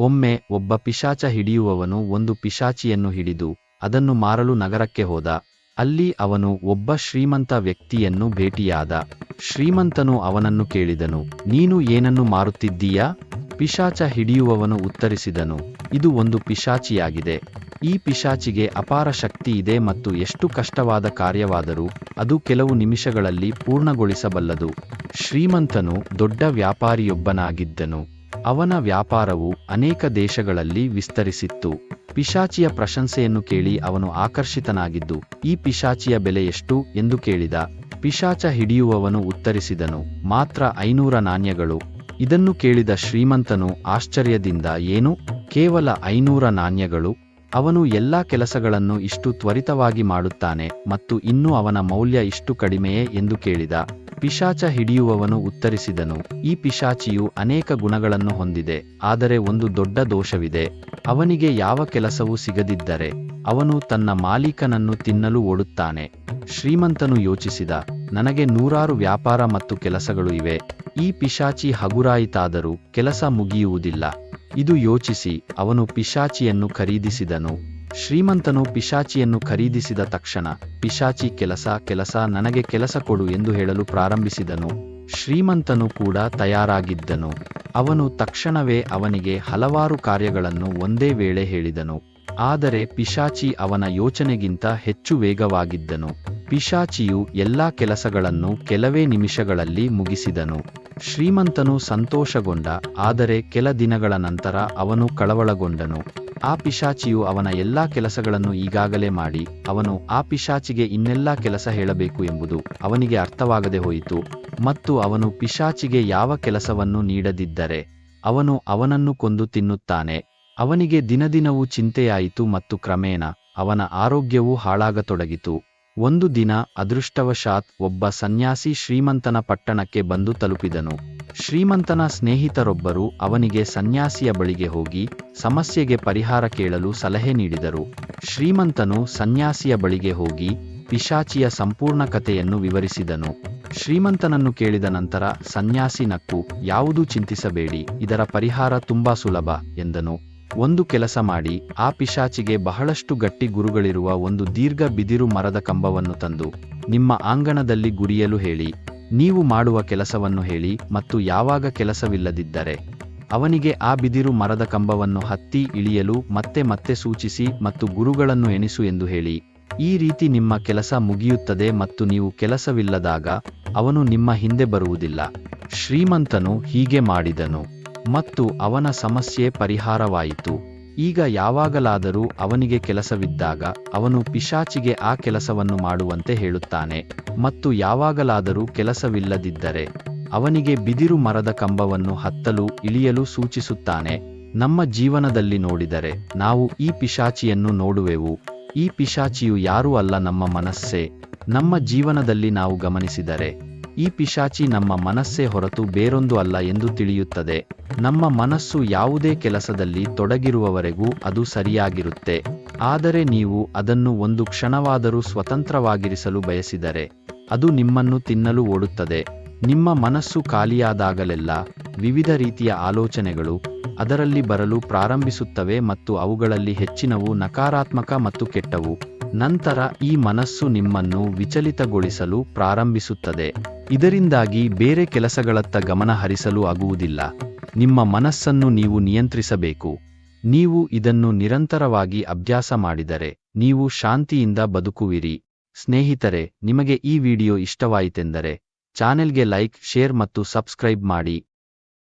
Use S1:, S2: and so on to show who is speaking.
S1: ಒಮ್ಮೆ ಒಬ್ಬ ಪಿಶಾಚ ಹಿಡಿಯುವವನು ಒಂದು ಪಿಶಾಚಿಯನ್ನು ಹಿಡಿದು ಅದನ್ನು ಮಾರಲು ನಗರಕ್ಕೆ ಹೋದ. ಅಲ್ಲಿ ಅವನು ಒಬ್ಬ ಶ್ರೀಮಂತ ವ್ಯಕ್ತಿಯನ್ನು ಭೇಟಿಯಾದ. ಶ್ರೀಮಂತನು ಅವನನ್ನು ಕೇಳಿದನು, ನೀನು ಏನನ್ನು ಮಾರುತ್ತಿದ್ದೀಯಾ? ಪಿಶಾಚ ಹಿಡಿಯುವವನು ಉತ್ತರಿಸಿದನು, ಇದು ಒಂದು ಪಿಶಾಚಿಯಾಗಿದೆ. ಈ ಪಿಶಾಚಿಗೆ ಅಪಾರ ಶಕ್ತಿ ಇದೆ ಮತ್ತು ಎಷ್ಟು ಕಷ್ಟವಾದ ಕಾರ್ಯವಾದರೂ ಅದು ಕೆಲವು ನಿಮಿಷಗಳಲ್ಲಿ ಪೂರ್ಣಗೊಳಿಸಬಲ್ಲದು. ಶ್ರೀಮಂತನು ದೊಡ್ಡ ವ್ಯಾಪಾರಿಯೊಬ್ಬನಾಗಿದ್ದನು. ಅವನ ವ್ಯಾಪಾರವು ಅನೇಕ ದೇಶಗಳಲ್ಲಿ ವಿಸ್ತರಿಸಿತ್ತು. ಪಿಶಾಚಿಯ ಪ್ರಶಂಸೆಯನ್ನು ಕೇಳಿ ಅವನು ಆಕರ್ಷಿತನಾಗಿದ್ದು, ಈ ಪಿಶಾಚಿಯ ಬೆಲೆ ಎಷ್ಟು? ಎಂದು ಕೇಳಿದ. ಪಿಶಾಚ ಹಿಡಿಯುವವನು ಉತ್ತರಿಸಿದನು, ಮಾತ್ರ ಐನೂರ ನಾಣ್ಯಗಳು. ಇದನ್ನು ಕೇಳಿದ ಶ್ರೀಮಂತನು ಆಶ್ಚರ್ಯದಿಂದ, ಏನು? ಕೇವಲ ಐನೂರ ನಾಣ್ಯಗಳು? ಅವನು ಎಲ್ಲಾ ಕೆಲಸಗಳನ್ನು ಇಷ್ಟು ತ್ವರಿತವಾಗಿ ಮಾಡುತ್ತಾನೆ ಮತ್ತು ಇನ್ನೂ ಅವನ ಮೌಲ್ಯ ಇಷ್ಟು ಕಡಿಮೆಯೇ? ಎಂದು ಕೇಳಿದ. ಪಿಶಾಚ ಹಿಡಿಯುವವನು ಉತ್ತರಿಸಿದನು, ಈ ಪಿಶಾಚಿಯು ಅನೇಕ ಗುಣಗಳನ್ನು ಹೊಂದಿದೆ, ಆದರೆ ಒಂದು ದೊಡ್ಡ ದೋಷವಿದೆ. ಅವನಿಗೆ ಯಾವ ಕೆಲಸವೂ ಸಿಗದಿದ್ದರೆ, ಅವನು ತನ್ನ ಮಾಲೀಕನನ್ನು ತಿನ್ನಲು ಓಡುತ್ತಾನೆ. ಶ್ರೀಮಂತನು ಯೋಚಿಸಿದ, ನನಗೆ ನೂರಾರು ವ್ಯಾಪಾರ ಮತ್ತು ಕೆಲಸಗಳು ಇವೆ. ಈ ಪಿಶಾಚಿ ಹಗುರಾಯಿತಾದರೂ ಕೆಲಸ ಮುಗಿಯುವುದಿಲ್ಲ. ಇದು ಯೋಚಿಸಿ, ಅವನು ಪಿಶಾಚಿಯನ್ನು ಖರೀದಿಸಿದನು. ಶ್ರೀಮಂತನು ಪಿಶಾಚಿಯನ್ನು ಖರೀದಿಸಿದ ತಕ್ಷಣ, ಪಿಶಾಚಿ ಕೆಲಸ ಕೆಲಸ, ನನಗೆ ಕೆಲಸ ಕೊಡು ಎಂದು ಹೇಳಲು ಪ್ರಾರಂಭಿಸಿದನು. ಶ್ರೀಮಂತನು ಕೂಡ ತಯಾರಾಗಿದ್ದನು. ಅವನು ತಕ್ಷಣವೇ ಅವನಿಗೆ ಹಲವಾರು ಕಾರ್ಯಗಳನ್ನು ಒಂದೇ ವೇಳೆ ಹೇಳಿದನು. ಆದರೆ ಪಿಶಾಚಿ ಅವನ ಯೋಚನೆಗಿಂತ ಹೆಚ್ಚು ವೇಗವಾಗಿದ್ದನು. ಪಿಶಾಚಿಯು ಎಲ್ಲಾ ಕೆಲಸಗಳನ್ನು ಕೆಲವೇ ನಿಮಿಷಗಳಲ್ಲಿ ಮುಗಿಸಿದನು. ಶ್ರೀಮಂತನು ಸಂತೋಷಗೊಂಡ, ಆದರೆ ಕೆಲ ದಿನಗಳ ನಂತರ ಅವನು ಕಳವಳಗೊಂಡನು. ಆ ಪಿಶಾಚಿಯು ಅವನ ಎಲ್ಲಾ ಕೆಲಸಗಳನ್ನು ಈಗಾಗಲೇ ಮಾಡಿ, ಅವನು ಆ ಪಿಶಾಚಿಗೆ ಇನ್ನೆಲ್ಲಾ ಕೆಲಸ ಹೇಳಬೇಕು ಎಂಬುದು ಅವನಿಗೆ ಅರ್ಥವಾಗದೆ ಹೋಯಿತು, ಮತ್ತು ಅವನು ಪಿಶಾಚಿಗೆ ಯಾವ ಕೆಲಸವನ್ನು ನೀಡದಿದ್ದರೆ ಅವನು ಅವನನ್ನು ಕೊಂದು ತಿನ್ನುತ್ತಾನೆ, ಅವನಿಗೆ ದಿನದಿನವೂ ಚಿಂತೆಯಾಯಿತು ಮತ್ತು ಕ್ರಮೇಣ ಅವನ ಆರೋಗ್ಯವೂ ಹಾಳಾಗತೊಡಗಿತು. ಒಂದು ದಿನ ಅದೃಷ್ಟವಶಾತ್ ಒಬ್ಬ ಸನ್ಯಾಸಿ ಶ್ರೀಮಂತನ ಪಟ್ಟಣಕ್ಕೆ ಬಂದು ತಲುಪಿದನು. ಶ್ರೀಮಂತನ ಸ್ನೇಹಿತರೊಬ್ಬರು ಅವನಿಗೆ ಸನ್ಯಾಸಿಯ ಬಳಿಗೆ ಹೋಗಿ ಸಮಸ್ಯೆಗೆ ಪರಿಹಾರ ಕೇಳಲು ಸಲಹೆ ನೀಡಿದರು. ಶ್ರೀಮಂತನು ಸನ್ಯಾಸಿಯ ಬಳಿಗೆ ಹೋಗಿ ಪಿಶಾಚಿಯ ಸಂಪೂರ್ಣ ಕಥೆಯನ್ನು ವಿವರಿಸಿದನು. ಶ್ರೀಮಂತನನ್ನು ಕೇಳಿದ ನಂತರ, ಸನ್ಯಾಸಿ ನಕ್ಕು, ಯಾವುದೂ ಚಿಂತಿಸಬೇಡಿ, ಇದರ ಪರಿಹಾರ ತುಂಬಾ ಸುಲಭ, ಎಂದನು. ಒಂದು ಕೆಲಸ ಮಾಡಿ, ಆ ಪಿಶಾಚಿಗೆ ಬಹಳಷ್ಟು ಗಟ್ಟಿ ಗುರುಗಳಿರುವ ಒಂದು ದೀರ್ಘ ಬಿದಿರು ಮರದ ಕಂಬವನ್ನು ತಂದು, ನಿಮ್ಮ ಆಂಗಣದಲ್ಲಿ ಗುರಿಯಲು ಹೇಳಿ. ನೀವು ಮಾಡುವ ಕೆಲಸವನ್ನು ಹೇಳಿ ಮತ್ತು ಯಾವಾಗ ಕೆಲಸವಿಲ್ಲದಿದ್ದರೆ, ಅವನಿಗೆ ಆ ಬಿದಿರು ಮರದ ಕಂಬವನ್ನು ಹತ್ತಿ ಇಳಿಯಲು ಮತ್ತೆ ಮತ್ತೆ ಸೂಚಿಸಿ ಮತ್ತು ಗುರುಗಳನ್ನು ಎಣಿಸು ಎಂದು ಹೇಳಿ. ಈ ರೀತಿ ನಿಮ್ಮ ಕೆಲಸ ಮುಗಿಯುತ್ತದೆ ಮತ್ತು ನೀವು ಕೆಲಸವಿಲ್ಲದಾಗ ಅವನು ನಿಮ್ಮ ಹಿಂದೆ ಬರುವುದಿಲ್ಲ. ಶ್ರೀಮಂತನು ಹೀಗೆ ಮಾಡಿದನು ಮತ್ತು ಅವನ ಸಮಸ್ಯೆ ಪರಿಹಾರವಾಯಿತು. ಈಗ ಯಾವಾಗಲಾದರೂ ಅವನಿಗೆ ಕೆಲಸವಿದ್ದಾಗ ಅವನು ಪಿಶಾಚಿಗೆ ಆ ಕೆಲಸವನ್ನು ಮಾಡುವಂತೆ ಹೇಳುತ್ತಾನೆ. ಮತ್ತು ಯಾವಾಗಲಾದರೂ ಕೆಲಸವಿಲ್ಲದಿದ್ದರೆ ಅವನಿಗೆ ಬಿದಿರು ಮರದ ಕಂಬವನ್ನು ಹತ್ತಲು, ಇಳಿಯಲು ಸೂಚಿಸುತ್ತಾನೆ. ನಮ್ಮ ಜೀವನದಲ್ಲಿ ನೋಡಿದರೆ ನಾವು ಈ ಪಿಶಾಚಿಯನ್ನು ನೋಡುವೆವು. ಈ ಪಿಶಾಚಿಯು ಯಾರೂ ಅಲ್ಲ ನಮ್ಮ ಮನಸ್ಸೇ. ನಮ್ಮ ಜೀವನದಲ್ಲಿ ನಾವು ಗಮನಿಸಿದರೆ ಈ ಪಿಶಾಚಿ ನಮ್ಮ ಮನಸ್ಸೇ ಹೊರತು ಬೇರೊಂದು ಅಲ್ಲ ಎಂದು ತಿಳಿಯುತ್ತದೆ. ನಮ್ಮ ಮನಸ್ಸು ಯಾವುದೇ ಕೆಲಸದಲ್ಲಿ ತೊಡಗಿರುವವರೆಗೂ ಅದು ಸರಿಯಾಗಿರುತ್ತೆ. ಆದರೆ ನೀವು ಅದನ್ನು ಒಂದು ಕ್ಷಣವಾದರೂ ಸ್ವತಂತ್ರವಾಗಿರಿಸಲು ಬಯಸಿದರೆ, ಅದು ನಿಮ್ಮನ್ನು ತಿನ್ನಲು ಓಡುತ್ತದೆ. ನಿಮ್ಮ ಮನಸ್ಸು ಖಾಲಿಯಾದಾಗಲೆಲ್ಲ ವಿವಿಧ ರೀತಿಯ ಆಲೋಚನೆಗಳು ಅದರಲ್ಲಿ ಬರಲು ಪ್ರಾರಂಭಿಸುತ್ತವೆ ಮತ್ತು ಅವುಗಳಲ್ಲಿ ಹೆಚ್ಚಿನವು ನಕಾರಾತ್ಮಕ ಮತ್ತು ಕೆಟ್ಟವು. ನಂತರ ಈ ಮನಸ್ಸು ನಿಮ್ಮನ್ನು ವಿಚಲಿತಗೊಳಿಸಲು ಪ್ರಾರಂಭಿಸುತ್ತದೆ. ಇದರಿಂದಾಗಿ ಬೇರೆ ಕೆಲಸಗಳತ್ತ ಗಮನ ಹರಿಸಲು ಆಗುವುದಿಲ್ಲ. ನಿಮ್ಮ ಮನಸ್ಸನ್ನು ನೀವು ನಿಯಂತ್ರಿಸಬೇಕು. ನೀವು ಇದನ್ನು ನಿರಂತರವಾಗಿ ಅಭ್ಯಾಸ ಮಾಡಿದರೆ ನೀವು ಶಾಂತಿಯಿಂದ ಬದುಕುವಿರಿ. ಸ್ನೇಹಿತರೆ, ನಿಮಗೆ ಈ ವಿಡಿಯೋ ಇಷ್ಟವಾಯಿತೆಂದರೆ, ಚಾನೆಲ್ಗೆ ಲೈಕ್, ಶೇರ್ ಮತ್ತು ಸಬ್ಸ್ಕ್ರೈಬ್ ಮಾಡಿ.